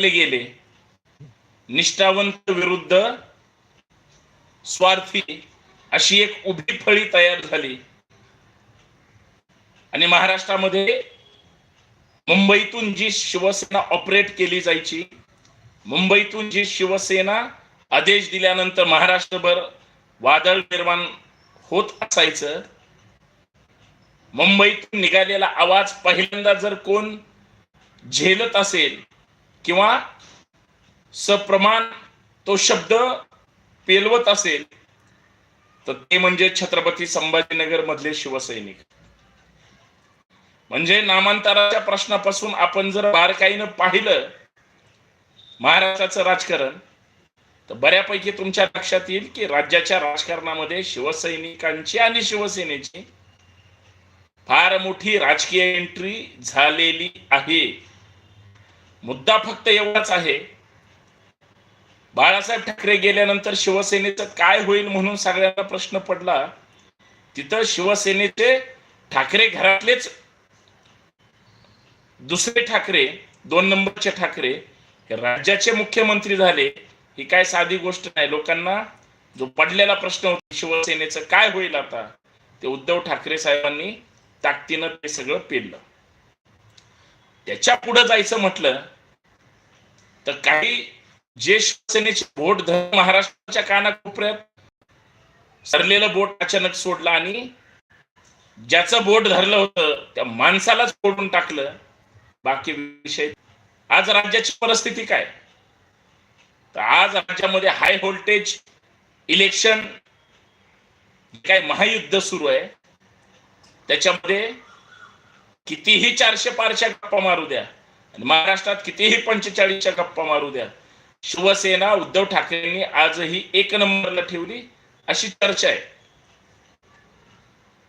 केले गेले? निष्ठावंत विरुद्ध स्वार्थी अशी एक उभी फळी तयार झाली. आणि महाराष्ट्रामध्ये मुंबईतून जी शिवसेना ऑपरेट केली जायची मुंबईतून जी शिवसेना आदेश दिल्यानंतर महाराष्ट्रभर वादळ निर्माण होत असायचं मुंबईतून निघालेला आवाज पहिल्यांदा जर कोण झेलत असेल किंवा सप्रमाण तो शब्द पेलवत असेल तर ते म्हणजे छत्रपती संभाजीनगर मधले शिवसैनिक. म्हणजे नामांतराच्या प्रश्नापासून आपण जर बारकाईनं पाहिलं महाराष्ट्राचं राजकारण तर बऱ्यापैकी तुमच्या लक्षात येईल की राज्याच्या राजकारणामध्ये शिवसैनिकांची आणि शिवसेनेची फार मोठी राजकीय एंट्री झालेली आहे. मुद्दा फक्त एवढाच आहे. बाळासाहेब ठाकरे गेल्यानंतर शिवसेनेचं काय होईल म्हणून सगळ्यांना प्रश्न पडला. तिथं शिवसेनेचे ठाकरे घरातलेच दुसरे ठाकरे दोन नंबरचे ठाकरे हे राज्याचे मुख्यमंत्री झाले ही काय साधी गोष्ट नाही. लोकांना जो पडलेला प्रश्न होता शिवसेनेचं काय होईल आता ते उद्धव ठाकरे साहेबांनी ताकदीनं ते सगळं पेललं. त्याच्या पुढे जायचं म्हटलं तर काही जे शिवसेनेचे बोट धर महाराष्ट्राच्या कानाकोपऱ्यात सरलेलं बोट अचानक सोडलं आणि ज्याचं बोट धरलं होतं त्या माणसालाच फोडून टाकलं. बाकी विषय आज राज्याची परिस्थिती काय? तर आज राज्यामध्ये हाय व्होल्टेज इलेक्शन काय महायुद्ध सुरू आहे त्याच्यामध्ये कितीही चारशे पारच्या गप्पा मारू द्या. आणि महाराष्ट्रात कितीही पंचेचाळीसच्या गप्पा मारू द्या. शिवसेना उद्धव ठाकरेंनी आजही एक नंबरला ठेवली अशी चर्चा आहे.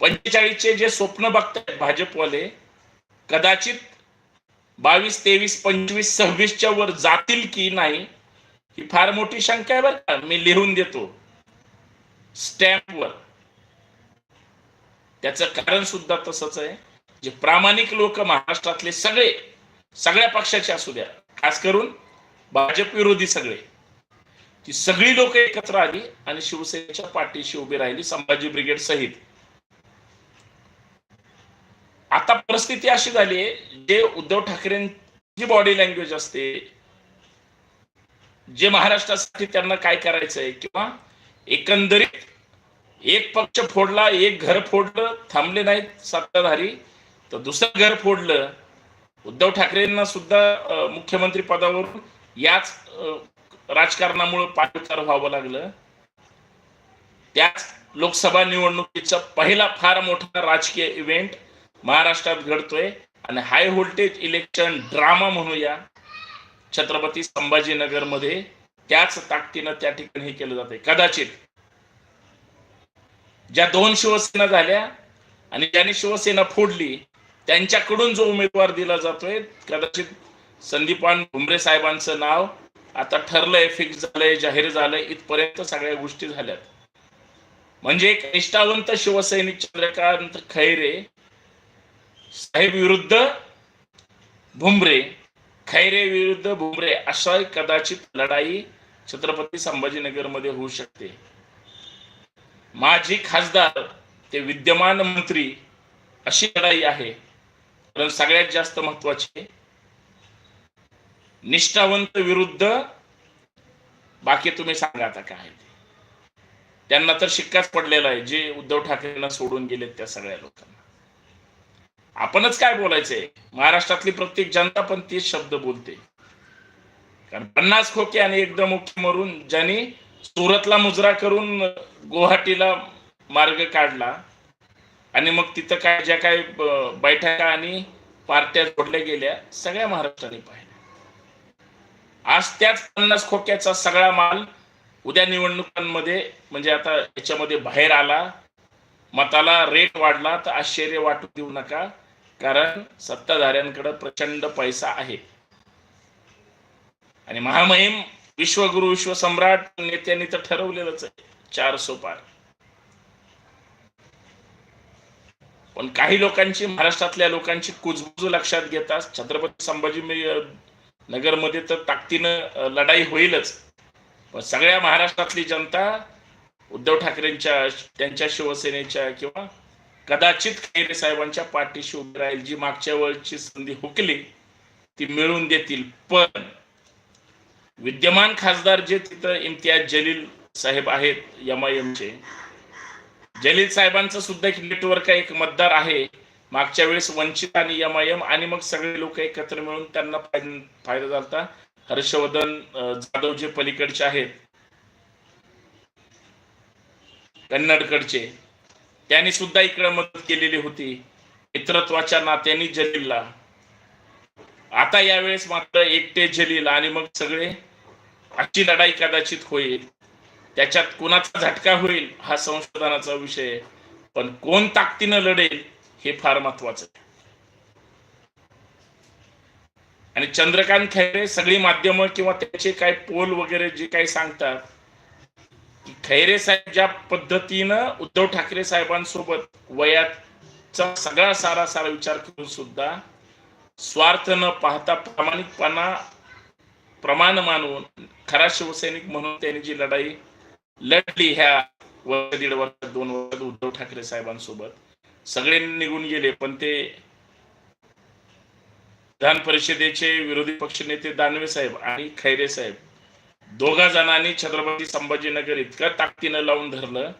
पंचेचाळीसचे जे स्वप्न बघतायत भाजपवाले कदाचित बावीस तेवीस पंचवीस सव्वीसच्या वर जातील की नाही ही फार मोठी शंका आहे बरं का. मी लिहून देतो. स्टॅम्पवर त्याचं कारण सुद्धा तसंच आहे. जे प्रामाणिक लोक महाराष्ट्रातले सगळे सगळ्या पक्षाचे असू द्या खास करून भाजप विरोधी सगळे ती सगळी लोक एकत्र आली आणि शिवसेनेच्या पाठीशी उभी राहिली संभाजी ब्रिगेड सहित. आता परिस्थिती अशी झाली आहे जे उद्धव ठाकरेंची बॉडी लँग्वेज असते जे महाराष्ट्रासाठी त्यांना काय करायचंय किंवा एकंदरीत एक पक्ष फोडला एक घर फोडलं थांबले नाहीत सत्ताधारी तर दुसरं घर फोडलं. उद्धव ठाकरेंना सुद्धा मुख्यमंत्री पदावरून याच राजकारणामुळे पाठउतार व्हावं लागलं. त्याच लोकसभा निवडणुकीचा पहिला फार मोठा राजकीय इव्हेंट महाराष्ट्रात घडतोय. आणि हाय व्होल्टेज इलेक्शन ड्रामा म्हणूया छत्रपती संभाजीनगरमध्ये त्याच ताकदीनं त्या ठिकाणी हे केलं जाते कदाचित ज्या दोन शिवसेना झाल्या आणि ज्याने शिवसेना फोडली त्यांच्याकडून जो उमेदवार दिला जातोय कदाचित संदीपान भुमरे साहेबांचं नाव आता ठरलंय फिक्स झालंय जाहीर झालंय इथपर्यंत सगळ्या गोष्टी झाल्यात. म्हणजे एक निष्ठावंत शिवसैनिक चंद्रकांत खैरे साहेब विरुद्ध भुमरे खैरे विरुद्ध भुमरे अशा कदाचित लढाई छत्रपती संभाजीनगरमध्ये होऊ शकते. माजी खासदार ते विद्यमान मंत्री अशी लढाई आहे. कारण सगळ्यात जास्त महत्त्वाचे निष्ठावंत विरुद्ध बाकी तुम्ही सांगा आता काय ते. त्यांना तर शिक्काच पडलेला आहे. जे उद्धव ठाकरेंना सोडून गेलेत त्या सगळ्या लोकांना. आपणच काय बोलायचंय? महाराष्ट्रातली प्रत्येक जनता पण तीच शब्द बोलते. कारण पन्नास खोके आणि एकदम मुख्य मरून ज्यांनी सुरतला मुजरा करून गुवाहाटीला मार्ग काढला आणि मग तिथं काय ज्या काय बैठका आणि पार्ट्या जोडल्या गेल्या सगळ्या महाराष्ट्राने पाहिल्या. आज त्याच पन्नास खोक्याचा सगळा माल उद्या निवडणुकांमध्ये म्हणजे आता याच्यामध्ये बाहेर आला मताला रेट वाढला तर आश्चर्य वाटू देऊ नका कारण सत्ताधाऱ्यांकडे प्रचंड पैसा आहे. आणि महामहिम विश्वगुरु विश्वसम्राट नेत्यांनी तर ठरवलेलंच आहे चार सोपार पण काही लोकांची महाराष्ट्रातल्या लोकांची कुजबुज लक्षात घेता छत्रपती संभाजी नगरमध्ये तर ताकदीनं लढाई होईलच. पण सगळ्या महाराष्ट्रातली जनता उद्धव ठाकरेंच्या त्यांच्या शिवसेनेच्या किंवा कदाचित खैरे साहेबांच्या पाठीशी उभी राहील जी मागच्या वेळची संधी हुकली ती मिळवून देतील. पण विद्यमान खासदार जे तिथं इम्तियाज जलील साहेब आहेत एम आय एमचे जलील साहेबांचं सुद्धा एक नेटवर्क एक मतदार आहे. मागच्या वेळेस वंचित आणि एमआयएम आणि मग सगळे लोक एकत्र मिळून त्यांना फायदा झाला हर्षवर्धन जाधव जे पलीकडचे आहेत. कन्नडकडचे. त्यांनी सुद्धा इकडे मदत केलेली होती. मित्रत्वाच्या नात्याने जलीलला. आता यावेळेस मात्र एकटे जलील आणि मग सगळे अशी लढाई कदाचित होईल. त्याच्यात कुणाचा झटका होईल हा संशोधनाचा विषय आहे. पण कोण ताकदीनं लढेल हे फार महत्वाचं आहे आणि चंद्रकांत खैरे सगळी माध्यमं किंवा त्याचे काय पोल वगैरे जे काही सांगतात की खैरे साहेब ज्या पद्धतीनं उद्धव ठाकरे साहेबांसोबत वयाचा सगळा सारा सारा विचार करून सुद्धा स्वार्थ न पाहता प्रामाणिकपणा प्रमाण मानून खरा शिवसैनिक म्हणून त्यांनी जी लढाई लढली ह्या वर्ष दीड वर्ष दोन वर्षात उद्धव ठाकरे साहेबांसोबत सगळे निघून गेले पण ते विधान परिषदेचे विरोधी पक्षनेते दानवे साहेब आणि खैरे साहेब दोघा जणांनी छत्रपती संभाजीनगर इतकं ताकदीनं लावून धरलं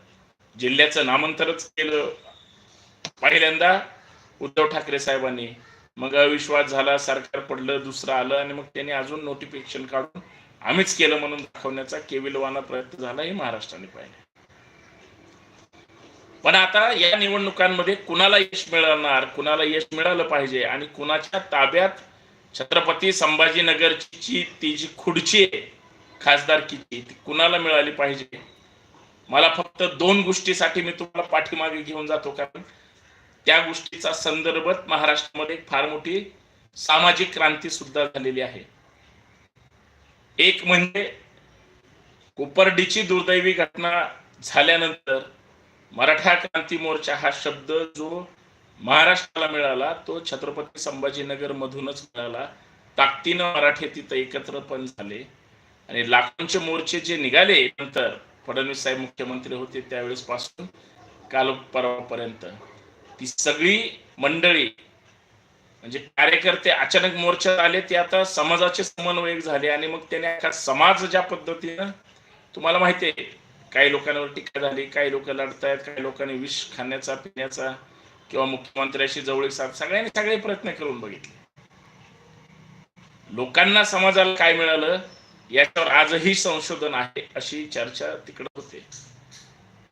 जिल्ह्याचं नामांतरच केलं. पहिल्यांदा उद्धव ठाकरे साहेबांनी मग अविश्वास झाला सरकार पडलं दुसरं आलं आणि मग त्यांनी अजून नोटिफिकेशन काढून आम्हीच केलं म्हणून दाखवण्याचा केविलवाना प्रयत्न झाला हे महाराष्ट्राने पाहिले. पण आता या निवडणुकांमध्ये कुणाला यश मिळणार कुणाला यश मिळालं पाहिजे आणि कुणाच्या ताब्यात छत्रपती संभाजीनगरची ती जी खुर्ची आहे खासदारकीची ती कुणाला मिळाली पाहिजे? मला फक्त दोन गोष्टीसाठी मी तुम्हाला पाठीमागे घेऊन जातो कारण त्या गोष्टीचा संदर्भ महाराष्ट्रामध्ये फार मोठी सामाजिक क्रांती सुद्धा झालेली आहे. एक म्हणजे कोपर्डीची दुर्दैवी घटना झाल्यानंतर मराठा क्रांती मोर्चा हा शब्द जो महाराष्ट्राला मिळाला तो छत्रपती संभाजीनगर मधूनच मिळाला. ताकदीनं मराठे तिथं एकत्र पण झाले. आणि लाखोंचे मोर्चे जे निघाले नंतर फडणवीस साहेब मुख्यमंत्री होते त्यावेळेस पासून काल परवापर्यंत. ती सगळी मंडळी म्हणजे कार्यकर्ते अचानक मोर्चा आले ते आता समाजाचे समन्वयक झाले आणि मग त्याने अख्खा समाज ज्या पद्धतीनं तुम्हाला माहिती आहे काही लोकांवर टीका झाली काही लोक लढतायत काही लोकांनी विष खाण्याचा पिण्याचा किंवा मुख्यमंत्र्याशी जवळीक साध सगळ्यांनी सगळे प्रयत्न करून बघितले. लोकांना समाजाला काय मिळालं याच्यावर आजही संशोधन आहे अशी चर्चा तिकडे होते.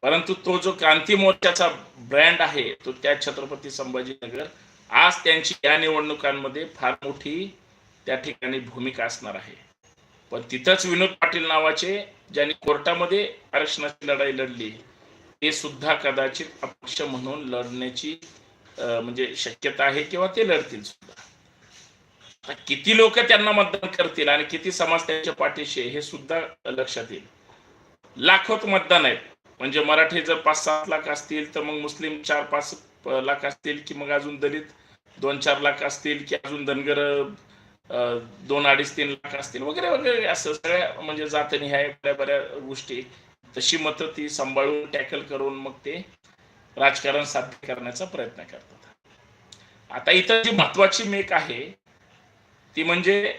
परंतु तो जो क्रांती मोर्चाचा ब्रँड आहे तो त्या छत्रपती संभाजीनगर आज त्यांची या निवडणुकांमध्ये फार मोठी त्या ठिकाणी भूमिका असणार आहे. पण तिथंच विनोद पाटील नावाचे ज्यांनी कोर्टामध्ये आरक्षणाची लढाई लढली ते सुद्धा कदाचित अपक्ष म्हणून लढण्याची म्हणजे शक्यता आहे किंवा ते लढतील सुद्धा. किती लोक त्यांना मतदान करतील आणि किती समाज त्यांच्या पाठीशी हे सुद्धा लक्षात येईल. लाखोत मतदान आहेत. म्हणजे मराठी जर पाच सात लाख असतील तर मग मुस्लिम चार पाच लाख असतील की मग अजून दलित दोन चार लाख असतील की अजून धनगर दोन अडीच तीन लाख असतील वगैरे वगैरे असं सगळ्या म्हणजे जातनी ह्या बऱ्या बऱ्या गोष्टी. तशी मतं ती सांभाळून टॅकल करून मग ते राजकारण साध्य करण्याचा प्रयत्न करतात. आता इथं जी महत्वाची मेक आहे ती म्हणजे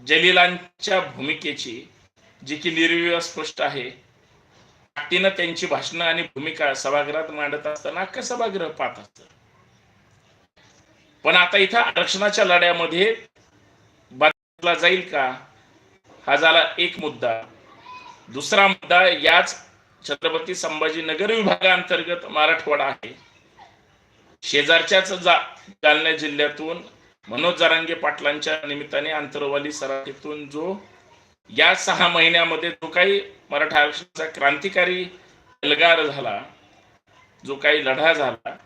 जलिलांच्या भूमिकेची जी की निर्विवाद स्पष्ट आहे. ताकदीनं त्यांची भाषणं आणि भूमिका सभागृहात मांडत असताना अख्खं सभागृह पाहत असतं. पण आता इथं आरक्षणाच्या लढ्यामध्ये बदला जाईल का? हा झाला एक मुद्दा. दुसरा मुद्दा याच छत्रपती संभाजीनगर विभागाअंतर्गत मराठवाडा आहे. शेजारच्याच जा जालना जिल्ह्यातून मनोज जारंगे पाटलांच्या निमित्ताने आंतरवाली सराठीतून जो या सहा महिन्यामध्ये जो काही मराठा आरक्षणाचा क्रांतिकारी एल्गार झाला जो काही लढा झाला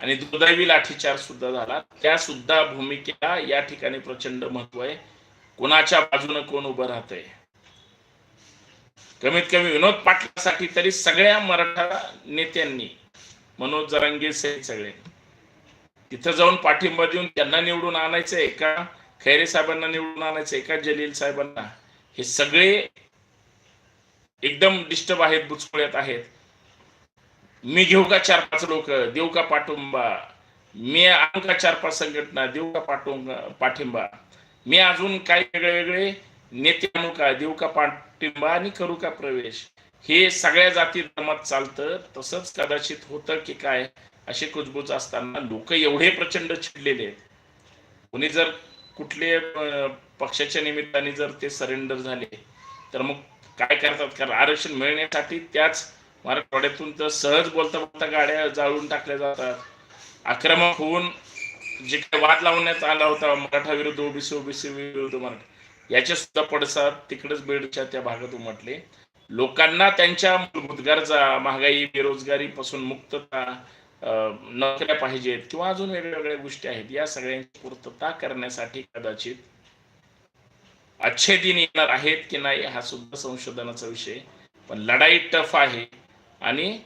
आणि दुर्दैवी लाठीचार सुद्धा झाला. त्या सुद्धा भूमिकेला या ठिकाणी प्रचंड महत्त्व आहे. कोणाच्या बाजूने कोण उभं राहतंय? कमीत कमी विनोद पाटलासाठी तरी सगळ्या मराठा नेत्यांनी मनोज जरांगे से सगळे तिथं जाऊन पाठिंबा देऊन त्यांना निवडून आणायचंय का? खैरे साहेबांना निवडून आणायचंय का? जलील साहेबांना? हे सगळे एकदम डिस्टर्ब आहेत बुचकुळ्यात आहेत. मी घेऊ का चार पाच लोक? देऊ का पाठिंबा? मी आणू का चार पाच संघटना? देऊ का पाठिंबा? पाठिंबा? मी अजून काही वेगळे वेगळे नेते आणू का? देऊ का पाठिंबा आणि करू का प्रवेश? हे सगळ्या जाती धर्मात चालतं तसंच कदाचित होतं की काय असे कुजबूज असताना लोक एवढे प्रचंड चिडलेले आहेत. कोणी जर कुठले पक्षाच्या निमित्ताने जर ते सरेंडर झाले तर मग काय करतात? कारण आरक्षण मिळण्यासाठी त्याच मराठवाड्यातून तर सहज बोलता बोलता गाड्या जाळून टाकल्या जातात. आक्रमक होऊन जे काही वाद लावण्यात आला होता मराठा विरुद्ध ओबीसी ओबीसी विरुद्ध मराठा याचे सुद्धा पडसाद तिकडेच बीडच्या त्या भागात उमटले. लोकांना त्यांच्या मूलभूत गरजा महागाई बेरोजगारी पासून मुक्तता नोकऱ्या पाहिजेत किंवा अजून वेगवेगळ्या गोष्टी आहेत या सगळ्यांची पूर्तता करण्यासाठी कदाचित अच्छे दिन येणार आहेत की नाही हा सुद्धा संशोधनाचा विषय. पण लढाई टफ आहे. आणि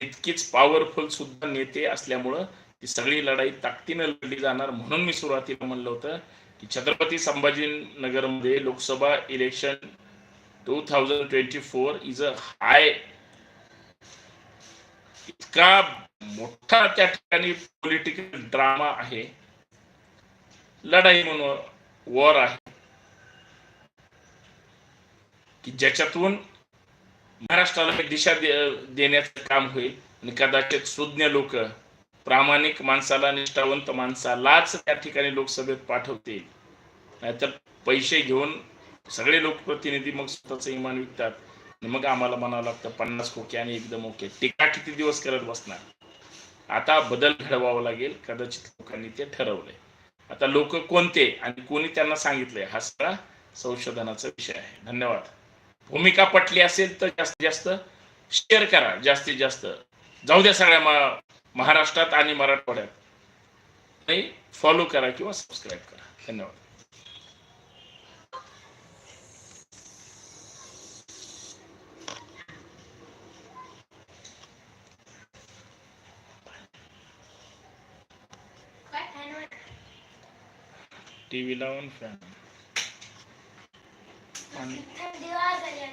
इतकीच पॉवरफुल सुद्धा नेते असल्यामुळं ती सगळी लढाई ताकदीनं लढली जाणार म्हणून मी सुरुवातीला म्हणलं होतं की Chhatrapati संभाजीनगरमध्ये Lok Sabha election two thousand twenty four is a high इतका मोठा त्या ठिकाणी पॉलिटिकल ड्रामा आहे. लढाई म्हणून वॉर आहे. की ज्याच्यातून महाराष्ट्राला एक दिशा देण्याचं काम होईल आणि कदाचित सुज्ञ लोक प्रामाणिक माणसाला निष्ठावंत माणसालाच त्या ठिकाणी लोकसभेत पाठवतील. नाहीतर पैसे घेऊन सगळे लोकप्रतिनिधी मग स्वतःचं इमान विकतात आणि मग आम्हाला म्हणावं लागतं पन्नास खोके आणि एकदम ओके. टीका किती दिवस करत बसणार? आता बदल घडवावा लागेल कदाचित लोकांनी ते ठरवलंय. आता लोक कोणते आणि कोणी त्यांना सांगितलंय? हा सगळा संशोधनाचा विषय आहे. धन्यवाद. भूमिका पटली असेल तर जास्तीत जास्त शेअर करा जास्तीत जास्त. जाऊ द्या सगळ्या महाराष्ट्रात आणि मराठवाड्यात. आणि फॉलो करा किंवा सबस्क्राईब करा. धन्यवाद. टीव्ही लावून फॅन 他们丢二十块钱